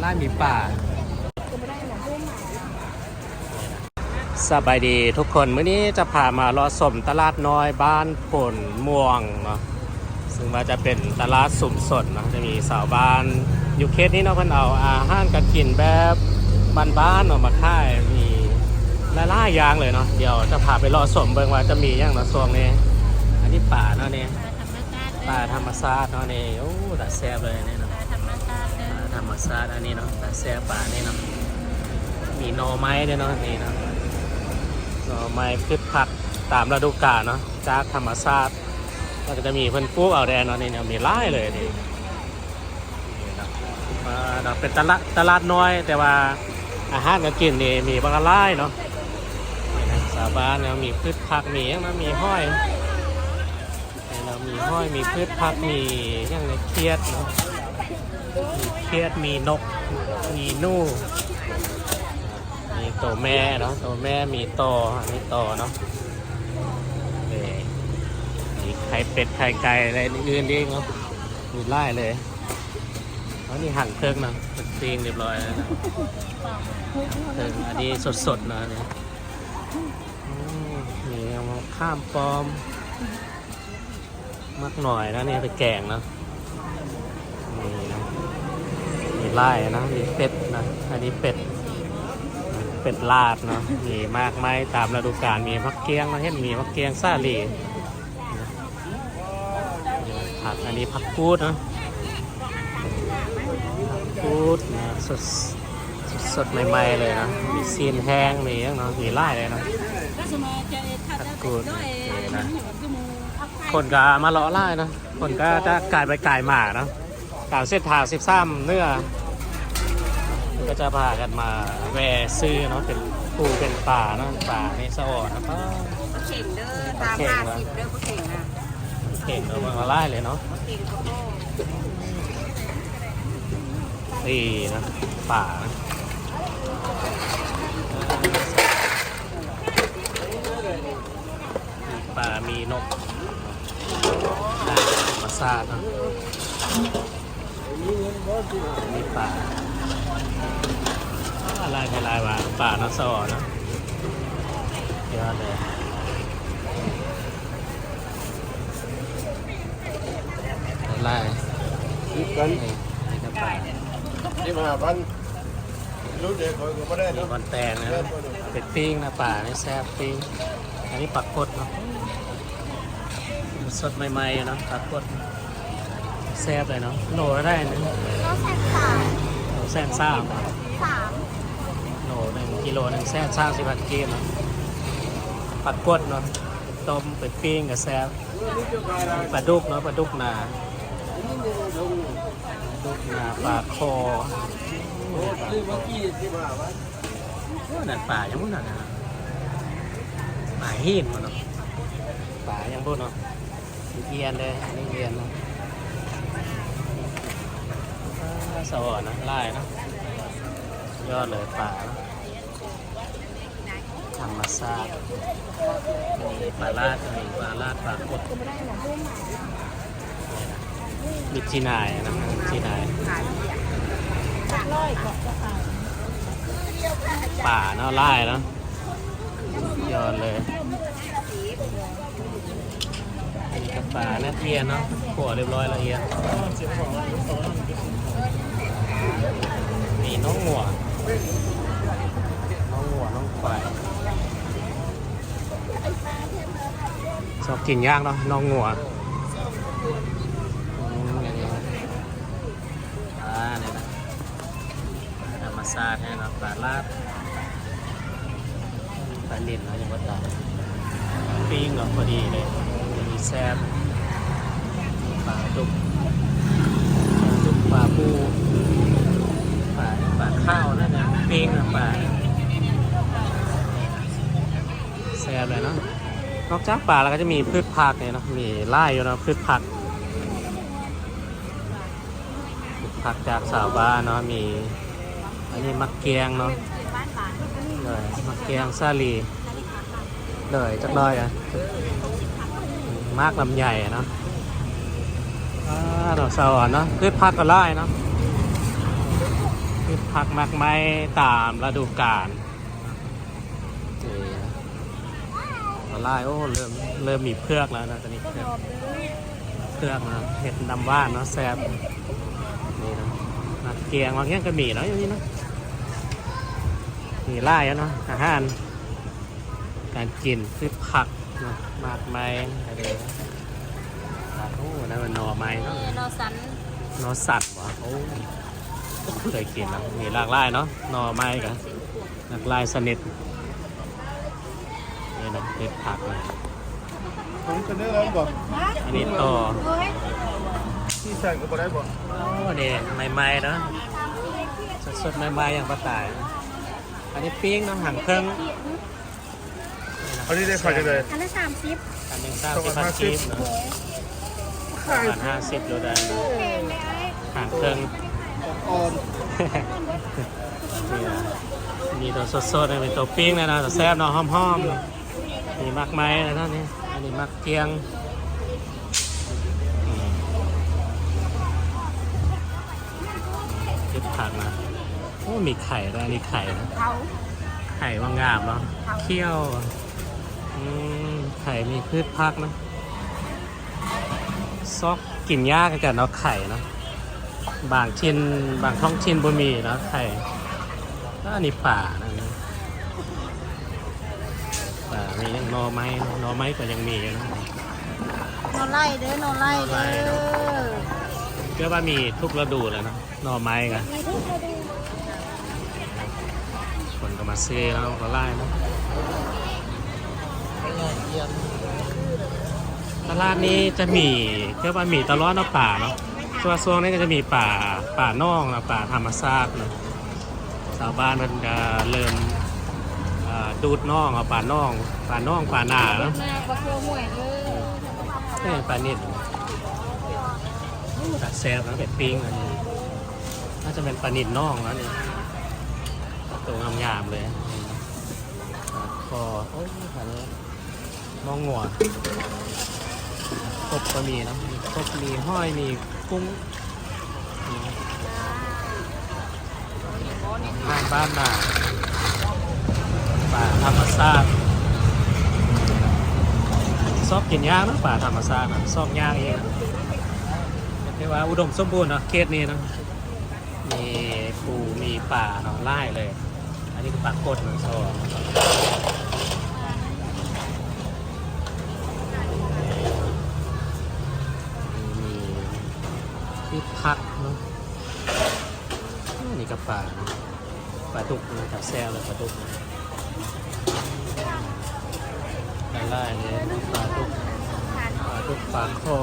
ไล่มีป่าสบายดีทุกคนมื้อนี้จะพามารอสมตลาดน้อยบ้านผลม่วงเนาะซึ่งว่าจะเป็นตลาดสุ่มสดเนาะจะมีสาวบ้านอยู่เคสนี้เนาะเพิ่นเอาอาหารการกินแบบบ้านๆเนาะมาขายมีหลายๆอย่างเลยเนาะเดี๋ยวจะพาไปรอสมเบิ่งว่าจะมีอย่างเนาะช่วงนี้อันนี้ป่าเนาะนี่ป่าธรรมชาติเนาะนี่โอ้แต่แซ่บเลยนี่เนาะป่า ธรรมชาติอันนี้เนาะแต่แซ่ป่านี่เนาะมีหน่อไม้ด้วยเนาะนี่เนาะหน่อไม้พืชผักตามฤดูกาลเนาะจากธรรมชาติก็จะมีเพิ่นปลูกเอาแดนเนาะนี่เนี่ยมีหลายเลยนี่นี่เนาะมาเนาะเป็นตลาดตลาดน้อย แต่ว่าอาหารก็กินนี่มีบางหลายเนาะสาบานเนี่ยมีพืชผักมีอย่างนะมีห้อยเรามีห้อยมีพืชผักมีอย่างในเครียดเนาะ เครียดมีนก มีนู่มีตัวแม่เนาะตัวแม่มีต่ออันนี้ต่อเนาะมีไข่เป็ดไข่ไก่อะไรอื่นๆนี่เนาะมีไล่เลยแล้วนี่หั่นเครื่องเนาะเป็นซีงเรียบร้อยแล้วนะเครื่องอันนี้สดๆนะเนี่ยอืมนี่เอามาข้ามปลอมมักหน่อยนะเนี่ยไปแกงเนาะนี่นะมี ไล่นะมีเป็ดนะอันนี้เป็ด เป็ดลาดเนาะมีมากไม้ตามฤดูกาลมีพักเกียงมาเห็นมีพักเกียงซาลีนะผักอันนี้ผักกูดนะผักกูดนะสดสดสดใหม่ๆเลยนะมีซีนแห้งมีเนาะมีไล่เลยเนะคนก็มาเลาะไล่นะคนก็จะกลายไปกลายหมาเนาะตามเส้นทางสิบสามเนื้อ ก็จะพากันมาแวซื้อเนาะเป็นปูเป็นป่าเนาะป่าในสะออนนะก็เข่งเด้อตามห้าสิบเด้อผู้เข่งนะเข่งเรามาไล่เลยเนาะเข่งโคนี่นะป่านะมีป่ามีนกมาซาดเนาะมีป่าอะไรไปลายว่าป่าเนาะสะอ่อนเนาะยอดเลยไล่สิบกันนี่นี่ก็ป่าสิบห้าพันรู้เด็กคนก็ไม่ได้มีเนาะบอลแตงนะเป็ดปิ้งนะป่านี่แซ่บปิ้งอันนี้ปักกดเนาะสดใหม่ๆเนาะปักกดแซ่บเลยเนาะโลละได้นะก็แสนสามโลแซ่บซ่ามสามโลหนึ่งกิ โลหนึ่งแซ่บซ่าสิบาทกิโลเนาะปักกดเนาะต้มเป็ดปิ้งกับแซ่บปลาดุกเนาะปลาดุกนาดุกนาปลาคอซื้อเมื่อกี้สิบห้าพันโอ้นั่นป่ายังบุ่นนั่นนะป่าหินมันเนาะป่ายังบุ่นเนาะมีเอียนเลยนี่เอียนเนาะสวรรค์นะไล่นะยอดเลยป่านะ รรมชาติมีปลาลาดมีปลาลาดปลากดมีจีนายนะจีนายขายเสียป่าเนาะไล่เนาะยอดเลยมีกระป่าเนาเทียนเนาะขัวเรียบร้อยละเอียดมีน้องหัวน้องหัวน้องควาย ชอบกินย่างเนาะน้องหัวอืมอ่าเนี่ยนะธรรมชาติให้เราปลาลาดปลาเล่นเนาะอย่างว่าตาปิ้งก็พอดีเลยมีแซ่บปลาดุกปลาดุกปลาปูปลาปลาข้าวนั่นนะปิ้งนะปลา แซ่บเลยเนาะนอกจากปลาแล้วก็จะมีพืชผักเนี่ยเนาะมีไร่อยู่เนาะพืชผักพืชผักจากสาวบ้านเนาะมีอันนี้มักเกียงเนาะเลยมักเกียงซาลีเลยจักหน่อยอะมากลำใหญ่เนาะอ่าดอกสาวนเนาะพืชผักก็ไล่เนาะพืชผักมากไม้ตามฤดูกาลนี่ ละลายโอ้เริ่มเริ่มมีเพือกแล้วนะตอนนี้เพือกเพือกนะเห็ดนำว่านเนาะแซ่บนี่นะมาเกียงมาเกียงก็มีเนาะอย่างนี้เนาะมีไล่แล้วเนาะอาหาร การกินคือผักเนาะมากไม้อะไรนะผักโอ้นั่นมันหน่อไม้เนาะนอสันหนอสัตว์วะโอ้เคยกินนะมีหลากหลายเนาะหน่อไม้กันหลากหลายสนิทนี่นะ เห็ดผักนะผมจะได้แล้วบอกอันนี้ต่อเฮ้ยที่ใส่ก็บ่ได้บอกโอ้นี่ใหม่ๆเนาะสดๆใหม่ๆอย่างปลาตาย อันนี้ปิ้งเนาะหั่งเครื่องอันนี้ได้ขายกันเลยอันละสามสิบอันหนึ่งเก้าสิบพันกีบเนาะประมาณห้าสิบโลได้แพงเลยไอ้หั่งเครื่องอ่อนนี่นะมีตัวสดๆนะมีตัวปิ้งนะนะตัวแซ่บเนาะหอมๆ มีมักไม้นะท่านนี่อันนี้มักเกียงอืมคิดผักนะโอ้มีไข่ด้วยอันนี้ไข่นะเขาไข่ว่างามเนาะเคี่ยวอืมไข่มีพืชพักนะซอกกินยากกันเนาะไข่เนาะบางชิ้นบางท้องชิ้นบ่มีเนาะไข่แล้วอันนี้ป่านะ ป่ามียังนอไม้นอไม้ก็ยังมีอยู่นะนอนไล่เด้อนอนไล่เด้อเชื่อว่ามีทุกฤดูเลยนะนอไม้กันมีทุกฤดูคนก็มาซื้อแล้วก็ไล่เนาะตลาดนี้จะมีเรียกว่ามีตลอดเนาะป่าเนาะช่วงช่วงนี้ก็จะมีป่าป่าน่องนะป่าธรรมชาติเนาะชาวบ้านมันจะเริ่ม อ่อดูดน่องเอาป่าน่องป่าน่องป่าหนาเนาะแม่ก็เพื่อหวยเด้อนี่ป่านิดตัดแซ่บนะเป็ดปิ้งอันนี้น่าจะเป็นปลานิดน่องแล้วนี่ตัวงามๆเลยคอโอ้ยอันนี้มองหัวครบก็มีเนอะมีครบมีห้อยมีกุ้งมีบ้านบ้านนา ป่าธรรมชาติชอบกินย่างนะป่าธรรมชาตินะชอบย่างเองเรียกว่าอุดมสมบูรณ์เนอะเขตนี้เนอะมีปูมีป่าเนาะไล่เลย อันนี้คือปลากดนะชอบมีที่พักเนาะนี่กับปลาปลาดุกนะกับแซวเลยปลาดุกนะ ไล่ๆเลยปลาดุกปลาดุกปลาคอ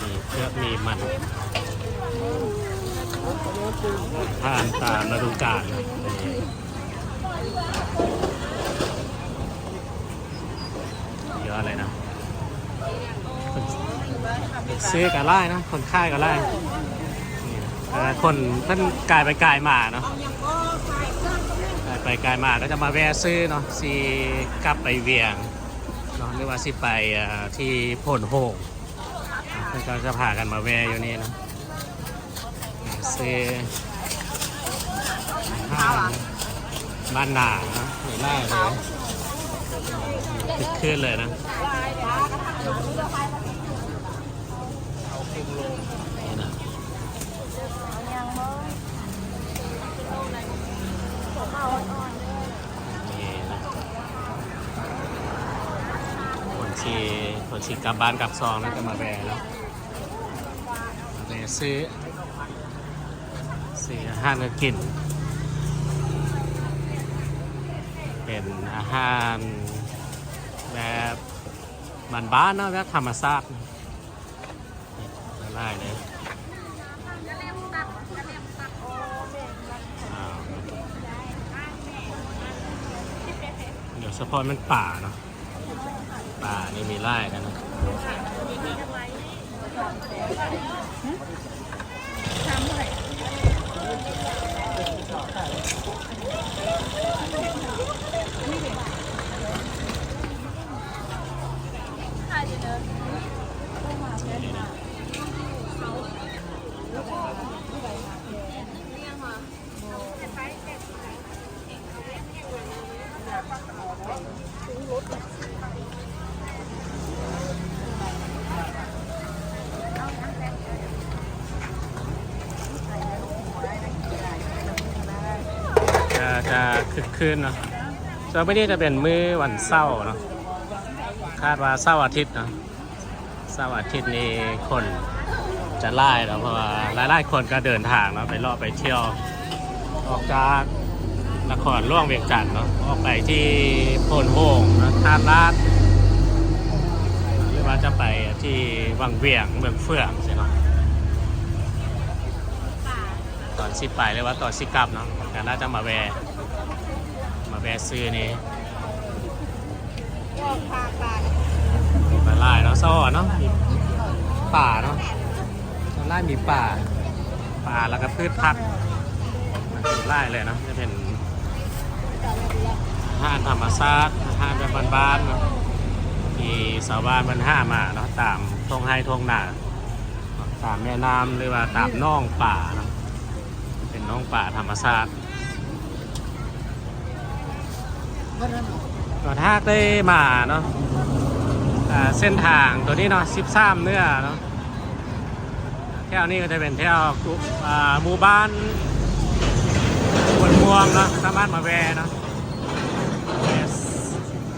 มีเชือกมีมันทานตามฤดูกาลเยอะอะไรนะซื้อกับไล่นะ คนค่ายกับไล่คนท่านกายไปกายมาเนาะ กายไกายมากก็จะมาแวะซื้อเนาะสีกลับไปเวียงเนาะหรือว่าสิไปที่พนโฮงก็จะพากันมาแวะอยู่นี่นะซื้อบ้านหนานะหรือไล่เลยติดขึ้นเลยนะ นี่นะคนชีคนชีกลับบ้านกลับซองแล้วก็มาแวะแล้วมาแวะซื้อซื้ออาหารก็กิน เป็นอาหารแบบบ้านๆเนาะแบบธรรมชาติได้เลยอ้าว เฉพาะมันป่าเนาะป่านี่มีไร่กันนะ จะคึกคืนเนาะส่วนวันนี้จะเป็นมื้อวันเสาร์เนาะคาดว่าเสาร์อาทิตย์เนาะเสาร์อาทิตย์นี้คนจะไล่เนาะเพราะว่าหลายๆคนก็เดินทางเนาะไปเลาะไปเที่ยว ออกจากนครล่วงเวียงจันทน์เนาะออกไปที่โพนโฮงนะทานลาดหรือว่าจะไปที่วังเวียงเมืองเฟื่องใช่เนาะต อนสิไปหรือว่าตอนสิกลับเนาะก็น่าจะมาแวะมาแวะซื้อนี่ก็พาไปมาไล่เนาะซ่อเนาะมีป่าเนาะไล่มีป่า ป่าแล้วก็พืชพักไล่เลยเนาะจะเป็นห้านธรรมชาติห้านแบบบ้านๆเนาะที่ชาวบ้านมันห้ามาเนาะตามทงไห้ทงหนาตามแม่น้ำหรือว่าตามน่องป่าเนาะ นน่องป่าธรรมชาติก็ถ้าได้มาเนาะอ่าเส้นทางตัวนี้เนาะ13เนื้อเนาะแถวนี้ก็จะเป็นแถวกลุ่มอ่าหมู่บ้านบนม่วงเนาะสามารถมาแวะเนาะแวะ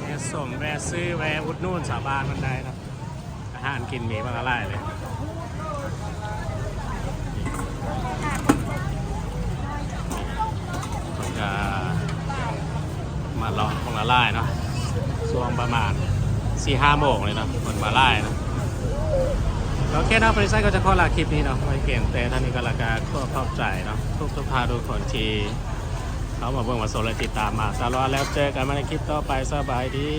แวะสมแวะซื้อแวะอุดหนู่นสาบานมันได้นะอาหารกินมีบางอะไรเลยผม จะมาลาะบางละลายเนาะช่วงประมาณสี่ห้าโมงเลยเนาะคนมาไล่เนาะโอเคเนาะบริษัทก็จะขอลาคลิปนี้เนาะไว้เก่งแต่ท่านนี้ก็ลากาขอขอบใจเนาะทุกทุกพาทุกคนที่เขามาเบิ่งมาโซลติดตามมาตลอดแล้วเจอกันมาในคลิปต่อไปสบายดี